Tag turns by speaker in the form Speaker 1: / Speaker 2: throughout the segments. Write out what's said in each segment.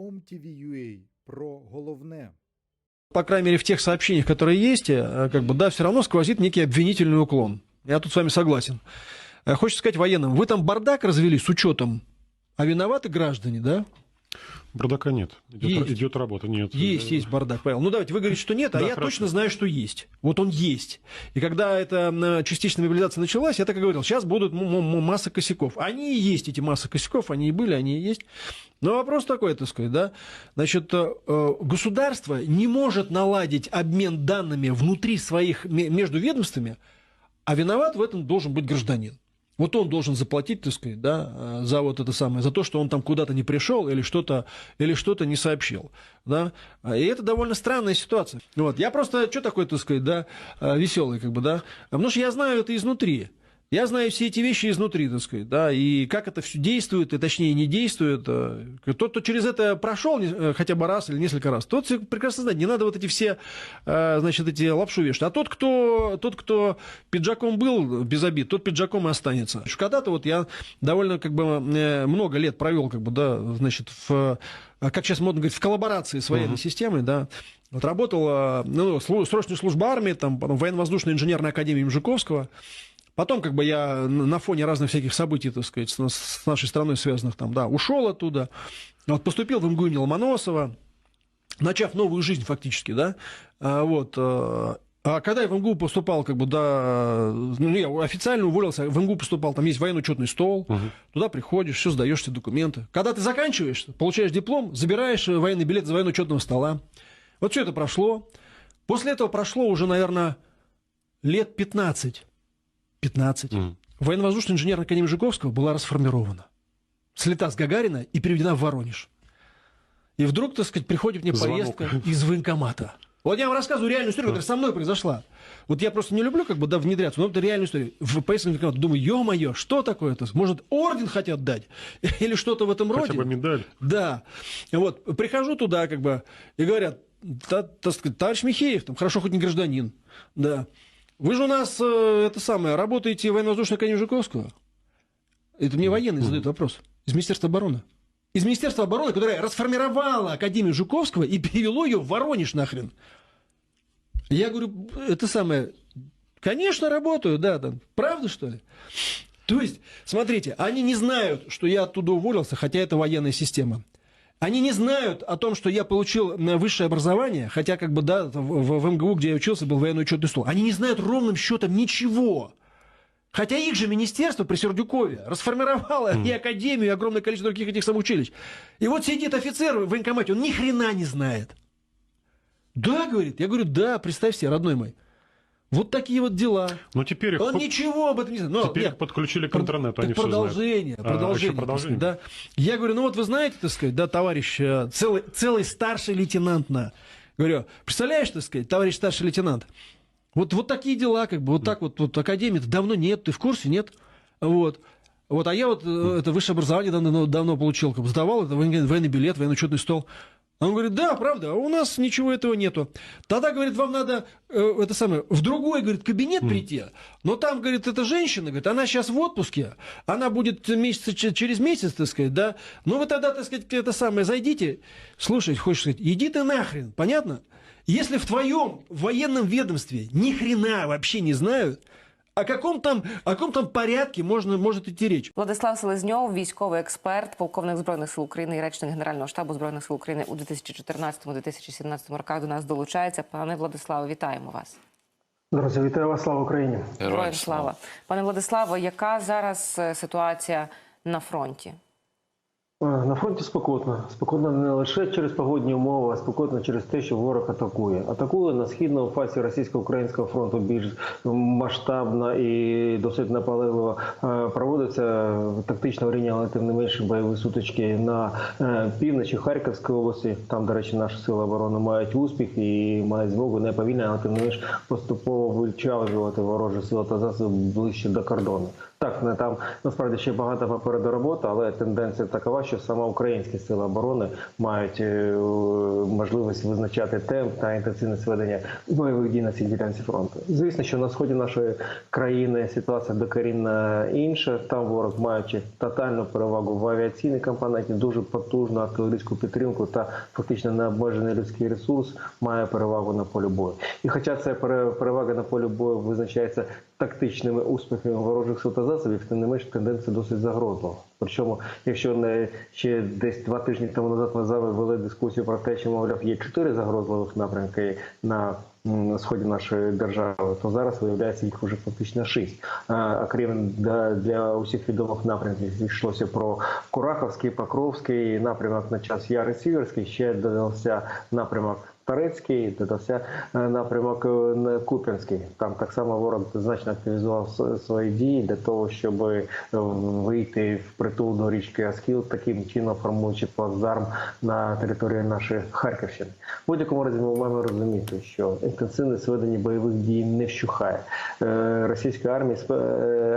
Speaker 1: OMTV.ua про головне.
Speaker 2: по крайней мере, в тех сообщениях, которые есть, э, как бы, да, все равно сквозит некий обвинительный уклон. Я тут с вами согласен. Э, Хочется сказать военным, вы там бардак развели с учетом, а виноваты граждане, да?
Speaker 3: Бардака нет. Идет,
Speaker 2: Есть.
Speaker 3: идет работа, нет.
Speaker 2: Есть,
Speaker 3: Э,
Speaker 2: есть бардак, Павел. Ну, давайте, вы говорите, что нет, а
Speaker 3: Да,
Speaker 2: я
Speaker 3: хорошо.
Speaker 2: точно знаю, что есть. Вот он есть. И когда эта м, частичная мобилизация началась, я так и говорил, сейчас будут масса косяков. Они и есть, эти массы косяков, они и были, они и есть. Но вопрос такой, так сказать, да. Значит, э, э, государство не может наладить обмен данными внутри своих, ме- между ведомствами, а виноват в этом должен быть гражданин. Вот он должен заплатить, так сказать, да, э, за вот это самое, за то, что он там куда-то не пришел или что-то, или что-то не сообщил, да. И это довольно странная ситуация. Вот. Я просто, что такое, так сказать, да, веселый, как бы, да, потому что я знаю это изнутри. Я знаю все эти вещи изнутри, так сказать, да, и как это все действует, и точнее не действует. э, Тот, кто через это прошел э, хотя бы раз или несколько раз, тот прекрасно знает. Не надо вот эти все, э, значит, эти лапшу вешать. А тот, кто, тот, кто пиджаком был без обид, тот пиджаком и останется. Когда-то вот я довольно как бы э, много лет провел, как бы, да, значит, в, э, как сейчас модно говорить, в коллаборации с военной системой, да. Вот работал, э, ну, срочная служба армии, там, потом военно-воздушная инженерная академия имени Жуковского. Потом, как бы я на фоне разных всяких событий, так сказать, с, нашей страной связанных, там, да, ушел оттуда. Вот поступил в МГУ имени Ломоносова, начав новую жизнь фактически, да. А, вот. э, А когда я в МГУ поступал, как бы, да, ну, я официально уволился, в МГУ поступал, там есть военно-учетный стол,
Speaker 3: Мгм.
Speaker 2: туда приходишь, все сдаешь все документы. Когда ты заканчиваешь, получаешь диплом, забираешь э, военный билет из военно-учетного стола. Вот все это прошло. После этого прошло уже, наверное, лет 15. 15.
Speaker 3: Мгм.
Speaker 2: Военно-воздушная инженерная академия Жуковского была расформирована. Слета с Гагарина и переведена в Воронеж. И вдруг, так сказать, приходит мне
Speaker 3: Звонок.
Speaker 2: повестка из военкомата. Вот я вам рассказываю реальную историю, которая со мной произошла. Вот я просто не люблю как бы да, внедряться, но это реальная история. В поездке военкомат думаю, ё-моё, что такое это? Может, орден хотят дать? Или что-то в этом роде?
Speaker 3: Хотя бы медаль.
Speaker 2: Да. Вот, прихожу туда, как бы, и говорят, «Та- так сказать, товарищ Михеев, там, хорошо, хоть не гражданин, да. Вы же у нас, э, это самое, работаете военно-воздушной академии Жуковского? Это мне военный задает вопрос. Из Министерства обороны. Из Министерства обороны, которое расформировало Академию Жуковского и перевело ее в Воронеж нахрен. Я говорю, это самое, конечно, работаю, да, там, правда, что ли? То есть, смотрите, они не знают, что я оттуда уволился, хотя это военная система. Они не знают о том, что я получил м, высшее образование, хотя как бы, да, в, в- МГУ, где я учился, был военный учетный стол. Они не знают ровным счетом ничего. Хотя их же министерство при Сердюкове расформировало и академию, и огромное количество других этих самых училищ. И вот сидит офицер в военкомате, он ни хрена не знает. Да, говорит. Я говорю, да, представь себе, родной мой. Вот такие вот дела.
Speaker 3: Но теперь их,
Speaker 2: Он ничего об этом не знает. Но,
Speaker 3: теперь
Speaker 2: нет,
Speaker 3: их подключили к интернету, они все знают.
Speaker 2: продолжение,
Speaker 3: А,
Speaker 2: продолжение,
Speaker 3: продолжение?
Speaker 2: да. Я говорю, ну вот вы знаете, так сказать, да, товарищ, э, целый, целый старший лейтенант на. Говорю, представляешь, так сказать, товарищ старший лейтенант, вот, вот такие дела, как бы, вот так вот, вот академии давно нет, ты в курсе, нет? Вот. Вот, а я вот э, это высшее образование давно, давно получил, как бы сдавал, это военный билет, военно-учетный стол. А Он говорит, да, правда, а у нас ничего этого нету. Тогда, говорит, вам надо э, это самое, в другой, говорит, кабинет прийти. Но там, говорит, эта женщина, говорит, она сейчас в отпуске, она будет месяца, че- через месяц, так сказать, да. Ну вы тогда, так сказать, это самое, зайдите. Слушай, хочешь сказать, иди ты нахрен, понятно? Если в твоем военном ведомстве ни хрена вообще не знают, о каком там, о каком там порядке можно, может идти речь?
Speaker 4: Владислав Селезньов, військовий експерт, полковник збройних сил України і речник Генерального штабу збройних сил України у 2014-2017 роках до нас долучається. Пане Владиславе, вітаємо вас.
Speaker 5: Друзі, вітаю вас, слава Україні!
Speaker 4: Героям слава. Пане Владиславе, яка зараз е, ситуація на фронті?
Speaker 5: На фронті спокійно. Спокійно не лише через погодні умови, а спокійно через те, що ворог атакує. Атакує на східному фасі російсько-українського фронту більш масштабно і досить наполегливо. Е, Проводиться тактично варіння, але тим не менше бойові сутички на е, півночі Харківської області. Там, до речі, наші сили оборони мають успіх і мають змогу не повільно, але тим не менш поступово вичавлювати ворожі сили та засоби ближче до кордону. Так, не там насправді ще багато попереду роботи, але тенденція такова, що саме українські сили оборони мають е, можливість визначати темп та інтенсивність ведення бойових дій на цій ділянці фронту. Звісно, що на сході нашої країни ситуація докорінно інша. Там ворог, маючи тотальну перевагу в авіаційній компоненті, дуже потужну артилерійську підтримку та фактично необмежений людський ресурс, має перевагу на полі бою. І хоча ця пере- перевага на полі бою визначається тактичними успіхами ворожих сил та засобів, тим не менш тенденція досить загрозлива. Причому, якщо не ще десь два тижні тому назад ми з вами вели дискусію про те, що мовляв є чотири загрозливих напрямки на сході нашої держави, то зараз виявляється їх вже фактично шість. А крім для, для усіх відомих напрямків йшлося про Кураховський, Покровський напрямок на час Яри Сіверський, ще додався напрямок. Торецький, додався е, напрямок е, Куп'янський. Там так само ворог значно активізував свої дії для того, щоб е, вийти в притул до річки Аскіл, таким чином формуючи плацдарм на території нашої Харківщини. В будь-якому разі ми маємо розуміти, що інтенсивність ведення бойових дій не вщухає. Російська армія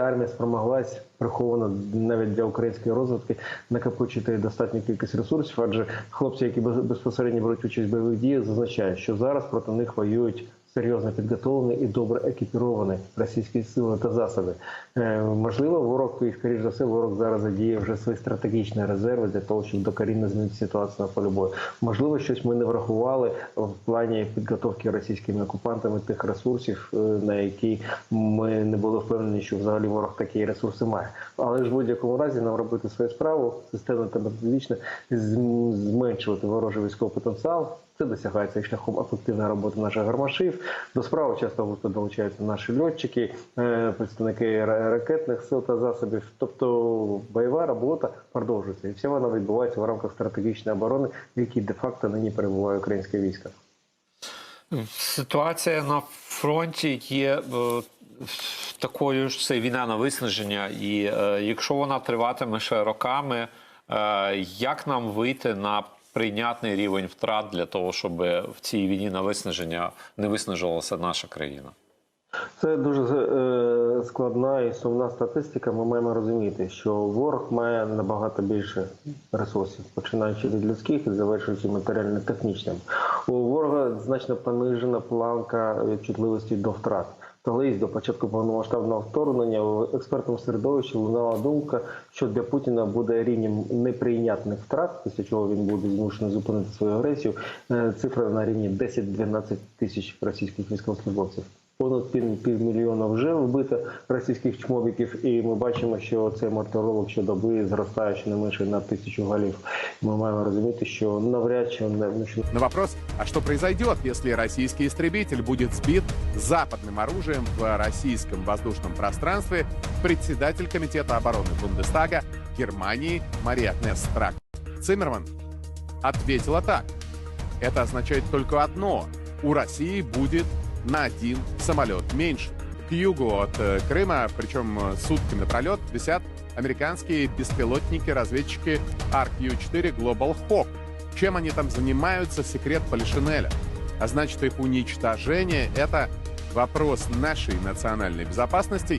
Speaker 5: армія спромоглась приховано навіть для української розвитки накопичити достатню кількість ресурсів, адже хлопці, які без- безпосередньо беруть участь в бойових діях, зазначають, що зараз проти них воюють серйозно підготовлені і добре екіпіровані російські сили та засоби. Е, можливо, ворог і скоріш за все, ворог зараз задіє вже свої стратегічні резерви для того, щоб докорінно змінити ситуацію на полі бою. Можливо, щось ми не врахували в плані підготовки російськими окупантами тих ресурсів, е, на які ми не були впевнені, що взагалі ворог такі ресурси має. Але ж в будь-якому разі нам робити свою справу системно та методично зменшувати ворожий військовий потенціал. Це досягається і шляхом ефективної роботи наших гармашів. До справи часто густо долучаються наші льотчики, е, представники ракетних сил та засобів. Тобто бойова робота продовжується, і вся вона відбувається в рамках стратегічної оборони, в якій де-факто нині перебуває українське військо.
Speaker 6: Ситуація на фронті є е, такою ж це війна на виснаження, і е, якщо вона триватиме ще роками, як нам вийти на прийнятний рівень втрат для того, щоб в цій війні на виснаження не виснажувалася наша країна?
Speaker 5: Це дуже е, складна і сумна статистика. Ми маємо розуміти, що ворог має набагато більше ресурсів, починаючи від людських і завершуючи матеріально-технічним. У ворога значно понижена планка чутливості до втрат. Колись до початку повномасштабного вторгнення в експертному середовищі лунала думка, що для Путіна буде рівнем неприйнятних втрат, після чого він буде змушений зупинити свою агресію. Е, Цифра на рівні 10-12 тисяч російських військовослужбовців. Понад пів, півмільйона вже вбито російських чмобіків, і ми бачимо, що цей мартиролог щодоби зростає щонайменше на тисячу голів. Ми маємо розуміти, що навряд чи не ну, що
Speaker 7: На вопрос, а что произойдет, если российский истребитель будет сбит западным оружием в российском воздушном пространстве, председатель Комитета обороны Бундестага Германии Мария Кнесстрак Циммерман ответила так. Это означает только одно. У России будет на один самолет меньше. К югу от э, Крыма, причем э, сутками напролет, висят американские беспилотники-разведчики RQ-4 Global Hawk. Чем они там занимаются, секрет Полишинеля. А значит, их уничтожение — это вопрос нашей национальной безопасности